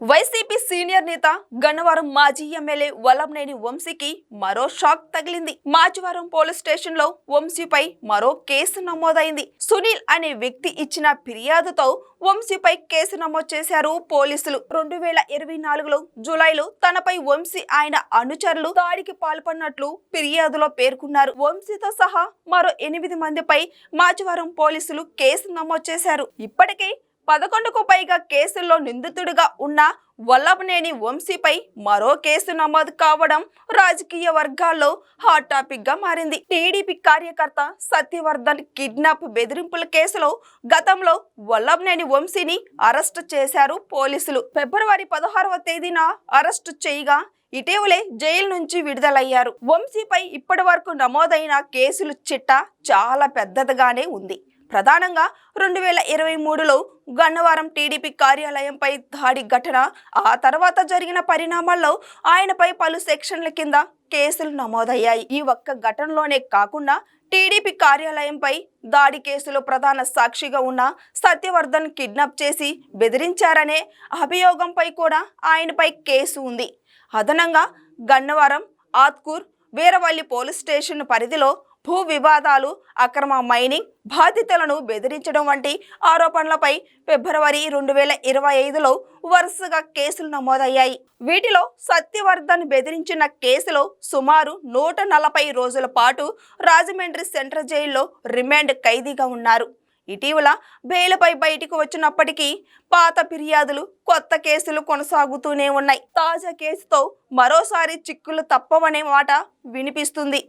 YCP senior నేత గన్నవరం మాజీ MLA Vallabhaneni వంశీకి మరో షాక్ తగిలింది. మాచివరం పోలీస్ స్టేషన్లో వంశీపై మరో కేసు నమోదైంది. సునీల్ అనే వ్యక్తి ఇచ్చిన ఫిర్యాదుతో వంశీపై కేసు నమోదు చేశారు పోలీసులు. రెండు వేల ఇరవై నాలుగులో జూలైలో తనపై వంశీ ఆయన అనుచరులు దాడికి పాల్పడినట్లు ఫిర్యాదులో పేర్కొన్నారు. వంశీతో సహా మరో ఎనిమిది మందిపై మాచివరం పోలీసులు కేసు నమోదు చేశారు. ఇప్పటికే పదకొండుకు పైగా కేసుల్లో నిందితుడిగా ఉన్న వల్లభనేని వంశీపై మరో కేసు నమోదు కావడం రాజకీయ వర్గాల్లో హాట్ టాపిక్గా మారింది. టీడీపీ కార్యకర్త సత్యవర్ధన్ కిడ్నాప్ బెదిరింపుల కేసులో గతంలో వల్లభనేని వంశీని అరెస్ట్ చేశారు పోలీసులు. ఫిబ్రవరి పదహారవ తేదీన అరెస్టు చేయగా ఇటీవలే జైలు నుంచి విడుదలయ్యారు. వంశీపై ఇప్పటి వరకు నమోదైన కేసులు చిట్ట చాలా పెద్దదిగానే ఉంది. ప్రధానంగా రెండు వేల ఇరవై మూడులో గన్నవరం టీడీపీ కార్యాలయంపై దాడి ఘటన ఆ తర్వాత జరిగిన పరిణామాల్లో ఆయనపై పలు సెక్షన్ల కింద కేసులు నమోదయ్యాయి. ఈ ఒక్క ఘటనలోనే కాకుండా టీడీపీ కార్యాలయంపై దాడి కేసులో ప్రధాన సాక్షిగా ఉన్న సత్యవర్ధన్ కిడ్నాప్ చేసి బెదిరించారనే అభియోగంపై కూడా ఆయనపై కేసు ఉంది. అదనంగా గన్నవరం ఆత్కూర్ వీరవల్లి పోలీస్ స్టేషన్ పరిధిలో భూ వివాదాలు అక్రమ మైనింగ్ బాధితులను బెదిరించడం వంటి ఆరోపణలపై ఫిబ్రవరి రెండు వేల ఇరవై ఐదులో వరుసగా కేసులు నమోదయ్యాయి. వీటిలో సత్యవర్ధన్ బెదిరించిన కేసులో సుమారు నూట నలభై రోజుల పాటు రాజమండ్రి సెంట్రల్ జైల్లో రిమాండ్ ఖైదీగా ఉన్నారు. ఇటీవల బెయిల్పై బయటకు వచ్చినప్పటికీ పాత ఫిర్యాదులు కొత్త కేసులు కొనసాగుతూనే ఉన్నాయి. తాజా కేసుతో మరోసారి చిక్కులు తప్పవనే మాట వినిపిస్తుంది.